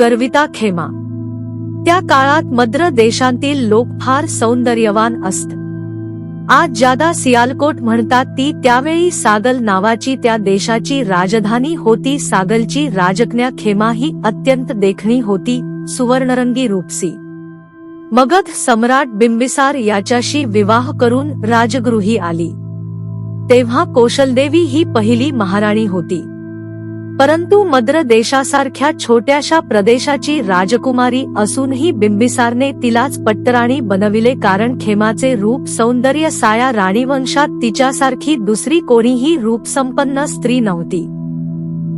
गर्विता खेमा. त्या काळात मद्र देशांतील लोक फार सौंदर्यवान असत. आज ज्यादा सियालकोट म्हणतात ती त्यावेळी सागल नावाची त्या देशाची राजधानी होती. सागलची राजकन्या खेमा ही अत्यंत देखणी होती सुवर्णरंगी रूपसी. मगध सम्राट बिंबिसार याच्याशी विवाह करून राजगृही आली. तेव्हा कौशलदेवी ही पहिली महाराणी होती. परंतु मद्र देशासारख्या छोट्याशा प्रदेशाची राजकुमारी असूनही बिंबिसारने तिलाच पट्टराणी बनविले कारण खेमाचे रूप सौंदर्य साया राणीवंशात तिच्यासारखी दुसरी कोणीही रूपसंपन्न स्त्री नव्हती.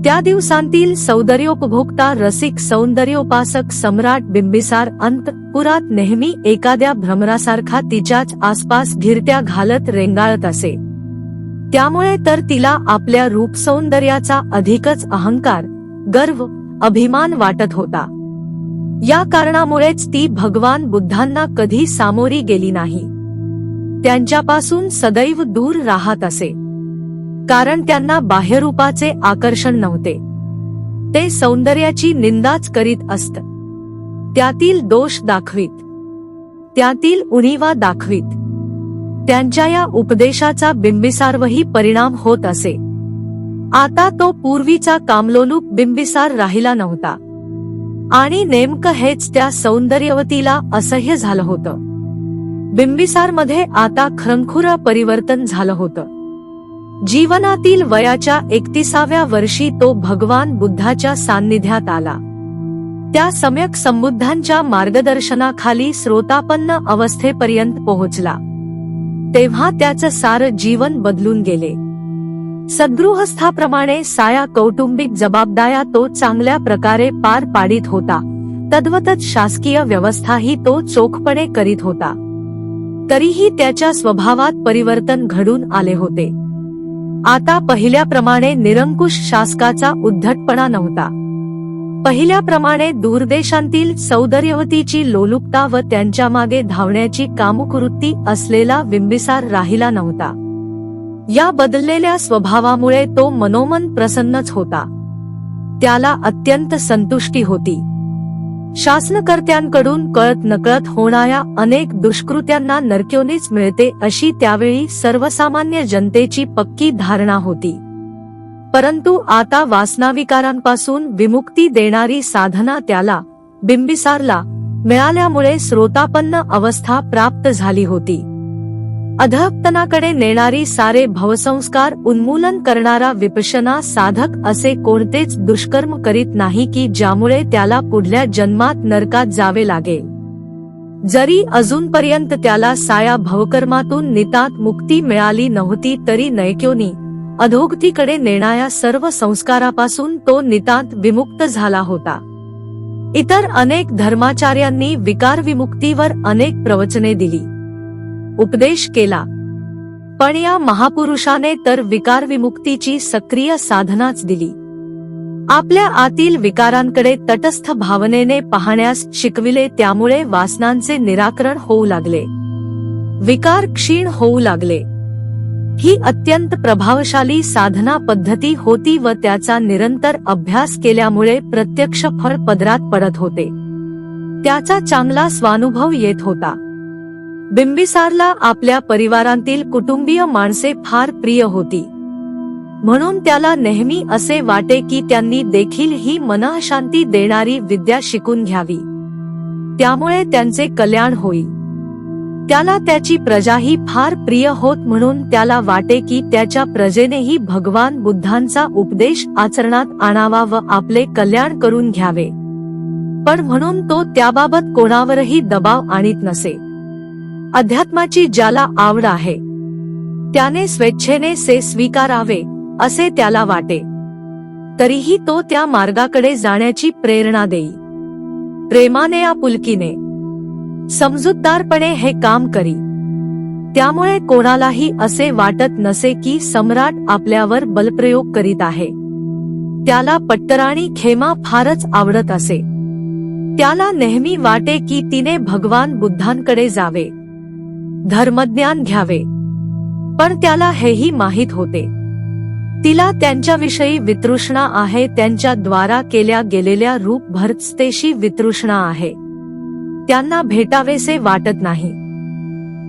त्या दिवसांतील सौंदर्योपभोक्ता रसिक सौंदर्योपासक सम्राट बिंबिसार अंतपुरात नेहमी एखाद्या भ्रमरासारखा तिच्याच आसपास घिरट्या घालत रेंगाळत असे. त्यामुळे तर तिला आपल्या रूप सौंदर्याचा अधिकच अहंकार गर्व अभिमान वाटत होता. या कारणामुळेच ती भगवान बुद्धांना कधी सामोरी गेली नाही. त्यांच्यापासून सदैव दूर राहत असे. कारण त्यांना बाह्यरूपाचे आकर्षण नव्हते. ते सौंदर्याची निंदाच करीत असत. त्यातील दोष दाखवीत. त्यातील उणीवा दाखवीत. त्यांच्या या उपदेशाचा बिंबिसारवही परिणाम होत असे. आता तो पूर्वीचा कामलोलूप बिंबिसार राहिला नव्हता. आणि नेमकं हेच त्या सौंदर्यवतीला असह्य झालं होतं. बिंबिसारमध्ये आता खरंखुर परिवर्तन झालं होतं. जीवनातील वयाच्या एकतीसाव्या वर्षी तो भगवान बुद्धाच्या सान्निध्यात आला. त्या सम्यक संबुद्धांच्या मार्गदर्शनाखाली श्रोतापन्न अवस्थेपर्यंत पोहोचला. तेव्हा त्याचं सारं जीवन बदलून गेले. सद्गृहस्थाप्रमाणे साया कौटुंबिक जबाबदाऱ्या तो चांगल्या प्रकारे पार पाडित होता. तद्वतच शासकीय व्यवस्थाही तो चोखपणे करीत होता. तरीही त्याच्या स्वभावात परिवर्तन घडून आले होते. आता पहिल्याप्रमाणे निरंकुश शासकाचा उद्धटपणा नव्हता. पहिल्याप्रमाणे दूरदेशांतील सौंदर्यवतीची लोलुपता व त्यांच्या मागे धावण्याची कामुकवृत्ती असलेला बिंबिसार राहिला नव्हता. या बदललेल्या स्वभावामुळे तो मनोमन प्रसन्नच होता. त्याला अत्यंत संतुष्टी होती. शासनकर्त्यांकडून कळत नकळत होणाऱ्या अनेक दुष्कृत्यांना नरक्योनीच मिळते अशी त्यावेळी सर्वसामान्य जनतेची पक्की धारणा होती. परंतु आता वासनाविकारांपासून विमुक्ती देणारी साधना त्याला बिंबिसारला मिळाल्यामुळे श्रोतापन्न अवस्था प्राप्त झाली होती. अधपतनाकडे नेणारी सारे भवसंस्कार उन्मूलन करणारा विपशना साधक असे कोणतेच दुष्कर्म करीत नाही की ज्यामुळे त्याला पुढल्या जन्मात नरकात जावे लागेल जरी अजूनपर्यंत त्याला साया भवकर्मातून नितात मुक्ती मिळाली नव्हती तरी नैक्योनी अधोगतीकडे नेणाऱ्या सर्व संस्कारापासून तो नितांत विमुक्त झाला होता. इतर अनेक धर्माचार्यांनी विकार विमुक्तीवर अनेक प्रवचने दिली. उपदेश केला. पण या महापुरुषाने तर विकार विमुक्तीची सक्रिय साधनाच दिली. आपल्या आतील विकारांकडे तटस्थ भावनेने पाहण्यास शिकविले त्यामुळे वासनांचे निराकरण होऊ लागले. विकार क्षीण होऊ लागले. ही अत्यंत प्रभावशाली साधना पद्धती होती व त्याचा निरंतर अभ्यास केल्यामुळे प्रत्यक्ष फळ पदरात पडत होते. त्याचा चांगला स्वानुभव येत होता. बिंबिसारला आपल्या परिवारांतील कुटुंबीय माणसे फार प्रिय होती. म्हणून त्याला नेहमी असे वाटे की त्यांनी देखील ही मनःशांती देणारी विद्या शिकून घ्यावी. त्यामुळे त्यांचे कल्याण होईल. त्याला त्याची प्रजाही फार प्रिय होत म्हणून त्याला वाटे की त्याच्या प्रजेनेही भगवान बुद्धांचा उपदेश आचरणात आणावा व आपले कल्याण करून घ्यावे. पण म्हणून तो त्याबाबत कोणावरही दबाव आणीत नसे. अध्यात्माची ज्याला आवड आहे त्याने स्वेच्छेने से स्वीकारावे असे त्याला वाटे. तरीही तो त्या मार्गाकडे जाण्याची प्रेरणा देई. प्रेमाने आपुलकीने समजूतदारपणे हे काम करी. त्यामुळे कोणालाही असे वाटत नसे की सम्राट आपल्यावर बलप्रयोग करीत आहे. त्याला पट्टराणी खेमा फारच आवडत असे. त्याला नेहमी वाटे की तिने भगवान बुद्धांकडे जावे. धर्मज्ञान घ्यावे. पण त्याला हेही माहीत होते. तिला त्यांच्याविषयी वितृष्णा आहे त्यांच्या द्वारा केल्या गेलेल्या रूप भर्तस्तेशी वितृष्णा आहे. त्यांना भेटावेसे वाटत नाही.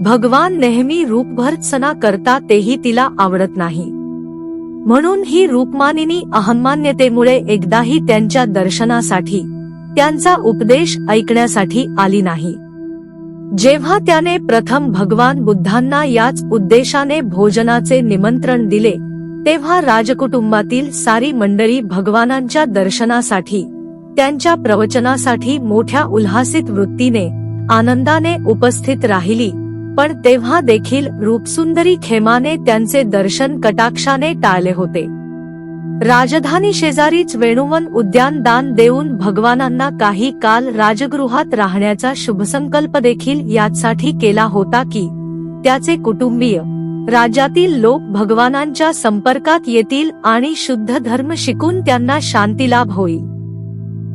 भगवान नेहमी रूपभर्त्सना करता तेही तिला आवडत नाही. म्हणून ही रूपमानिनी अहंमान्यतेमुळे एकदाही त्यांच्या दर्शनासाठी त्यांचा उपदेश ऐकण्यासाठी आली नाही. जेव्हा त्याने प्रथम भगवान बुद्धांना याच उद्देशाने भोजनाचे निमंत्रण दिले तेव्हा राजकुटुंबातील सारी मंडळी भगवानांच्या दर्शनासाठी त्यांच्या प्रवचनासाठी मोठ्या उल्हासित वृत्तीने आनंदाने उपस्थित राहिली पण तेव्हा देखील रूपसुंदरी खेमाने त्यांचे दर्शन कटाक्षाने टाळले होते. राजधानी शेजारीच वेणुवन उद्यान दान देऊन भगवानांना काही काल राजगृहात राहण्याचा शुभसंकल्प देखील यासाठी केला होता की त्याचे कुटुंबीय राज्यातील लोक भगवानांच्या संपर्कात येतील आणि शुद्ध धर्म शिकून त्यांना शांती लाभ होईल.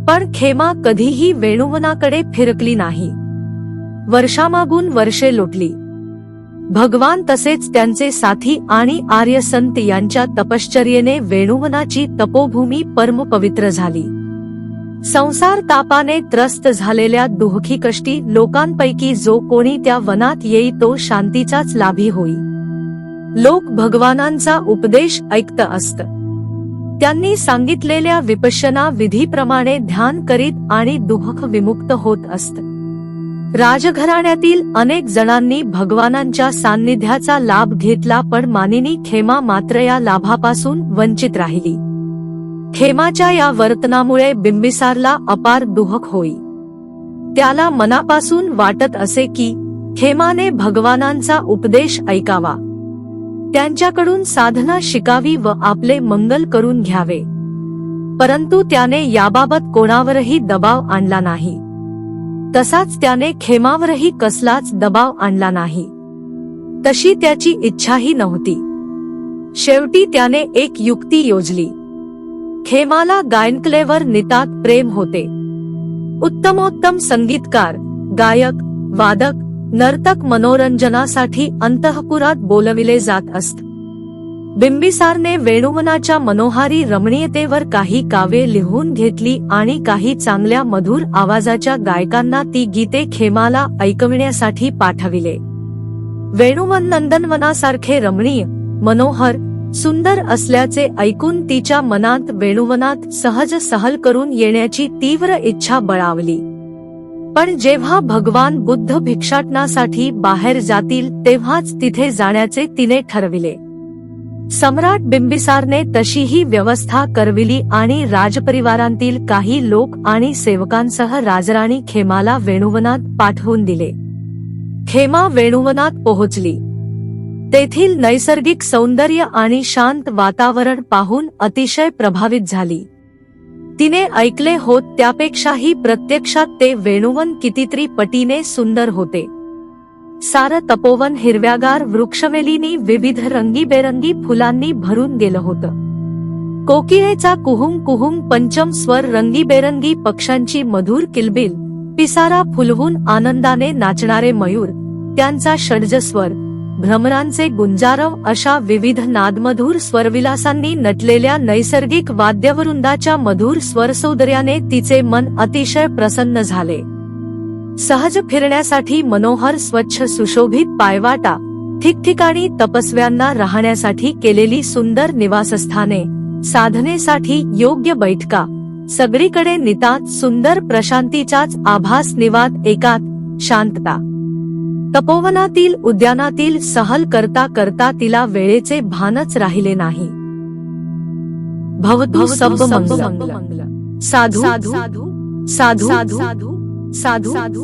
पण खेमा कधीही वेणुवनाकडे फिरकली नाही. वर्षामागून वर्षे लोटली. भगवान तसेच त्यांचे साथी आणि आर्य संत यांच्या तपश्चर्येने वेणुवनाची तपोभूमी परम पवित्र झाली. संसार तापाने त्रस्त झालेल्या दुःखी कष्टी लोकांपैकी जो कोणी त्या वनात येई तो शांतीचाच लाभी होई. लोक भगवानांचा उपदेश ऐकत असत. त्यांनी सांगितलेल्या विपश्यना विधीप्रमाणे ध्यान करीत आणि दुःख विमुक्त होत असत. राजघराण्यातील अनेक जणांनी भगवानांच्या सान्निध्याचा लाभ घेतला पण मानिनी खेमा मात्र या लाभापासून वंचित राहिली. खेमाच्या या वर्तनामुळे बिंबिसारला अपार दुहक होई. त्याला मनापासून वाटत असे की खेमाने भगवानांचा उपदेश ऐकावा. त्यांच्याकडून साधना शिकावी व आपले मंगल करून घ्यावे. परंतु त्याने याबाबत कोणावरही दबाव आणला नाही. तसाच त्याने खेमावरही कसलाच दबाव आणला नाही. तशी त्याची इच्छाही नव्हती. शेवटी त्याने एक युक्ती योजली. खेमाला गायनकलेवर नितात प्रेम होते. उत्तमोत्तम संगीतकार गायक वादक नर्तक मनोरंजनासाठी अंतःपुरात बोलविले जात असत. बिंबिसारने वेणुवनाच्या मनोहारी रमणीयतेवर काही काव्ये लिहून घेतली आणि काही चांगल्या मधुर आवाजाच्या गायकांना ती गीते खेमाला ऐकविण्यासाठी पाठविले. वेणुवन नंदनवनासारखे रमणीय मनोहर सुंदर असल्याचे ऐकून तिच्या मनात वेणुवनात सहज सहल करून येण्याची तीव्र इच्छा बळावली. पण जेव्हा भगवान बुद्ध भिक्षाटनासाठी बाहेर जातील तेव्हाच तिथे जाण्याचे तिने ठरविले. सम्राट बिंबिसारने तशीही व्यवस्था करविली आणि राजपरिवारांतील काही लोक आणि सेवकांसह राजराणी खेमाला वेणुवनात पाठवून दिले. खेमा वेणुवनात पोहोचली. तेथील नैसर्गिक सौंदर्य आणि शांत वातावरण पाहून अतिशय प्रभावित झाली. तिने ऐकले होत त्यापेक्षाही प्रत्यक्षात ते वेणुवन कितीतरी पटीने सुंदर होते. सारं तपोवन हिरव्यागार वृक्षवेलीनी विविध रंगीबेरंगी फुलांनी भरून गेलं होतं. कोकिळेचा कुहुम कुहुम पंचम स्वर रंगीबेरंगी पक्ष्यांची मधुर किलबिल पिसारा फुलवून आनंदाने नाचणारे मयूर त्यांचा षडजस्वर भ्रमरांचे गुंजारव अशा विविध नादमधुर स्वरविलासांनी नटलेल्या नैसर्गिक वाद्यवृंदाच्या मधुर स्वरसौंदर्याने तिचे मन अतिशय प्रसन्न झाले. सहज फिरण्यासाठी मनोहर स्वच्छ सुशोभित पायवाटा ठिकठिकाणी तपस्व्यांना राहण्यासाठी केलेली सुंदर निवासस्थाने साधनेसाठी योग्य बैठका सगळीकडे नितात सुंदर प्रशांतीचाच आभास निवात एकात शांतता. तपोवनातील उद्यानातील सहल करता करता तिला वेळेचे भानच राहिले नाही. भवतु सब मंगल. साधू साधू साधू साधू साधू साधू